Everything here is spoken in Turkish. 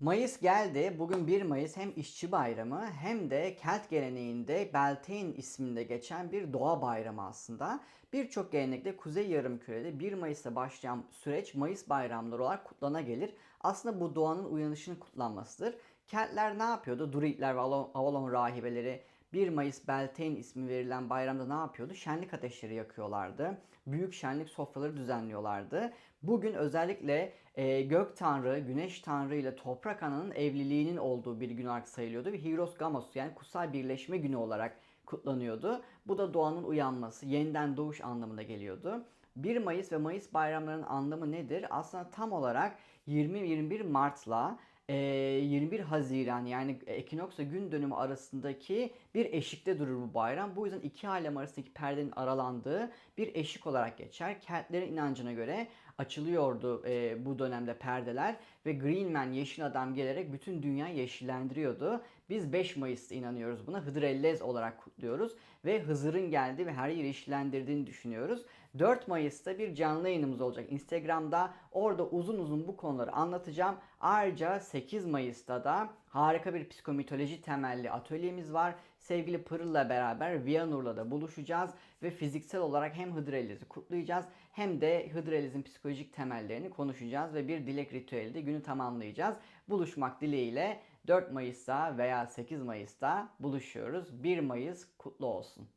Mayıs geldi. Bugün 1 Mayıs hem işçi bayramı hem de Kelt geleneğinde Beltane isminde geçen bir doğa bayramı aslında. Birçok gelenekte Kuzey Yarımküre'de 1 Mayıs'ta başlayan süreç Mayıs bayramları olarak kutlana gelir. Aslında bu doğanın uyanışının kutlanmasıdır. Keltler ne yapıyordu? Druidler ve Avalon, rahibeleri 1 Mayıs Beltane ismi verilen bayramda ne yapıyordu? Şenlik ateşleri yakıyorlardı. Büyük şenlik sofraları düzenliyorlardı. Bugün özellikle e, gök tanrı, güneş tanrı ile toprak ananın evliliğinin olduğu bir gün olarak sayılıyordu. Ve Hieros Gamos yani kutsal birleşme günü olarak kutlanıyordu. Bu da doğanın uyanması, yeniden doğuş anlamına geliyordu. 1 Mayıs ve Mayıs bayramlarının anlamı nedir? Aslında tam olarak 20-21 Mart'la 21 Haziran yani ekinoks ve gün dönümü arasındaki bir eşikte durur bu bayram. Bu yüzden iki alem arasındaki perdenin aralandığı bir eşik olarak geçer. Keltlerin inancına göre açılıyordu bu dönemde perdeler ve Greenman yeşil adam gelerek bütün dünyayı yeşillendiriyordu. Biz 5 Mayıs'ta inanıyoruz buna. Hıdrellez olarak kutluyoruz ve Hızır'ın geldi ve her yeri yeşillendirdiğini düşünüyoruz. 4 Mayıs'ta bir canlı yayınımız olacak Instagram'da. Orada uzun uzun bu konuları anlatacağım. Ayrıca 8 Mayıs'ta da harika bir psikomitoloji temelli atölyemiz var. Sevgili Pırıl'la beraber Viyanur'la da buluşacağız ve fiziksel olarak hem Hıdrellez'i kutlayacağız hem de Hıdrellez'in psikolojik temellerini konuşacağız ve bir dilek ritüeli de günü tamamlayacağız. Buluşmak dileğiyle 4 Mayıs'ta veya 8 Mayıs'ta buluşuyoruz. 1 Mayıs kutlu olsun.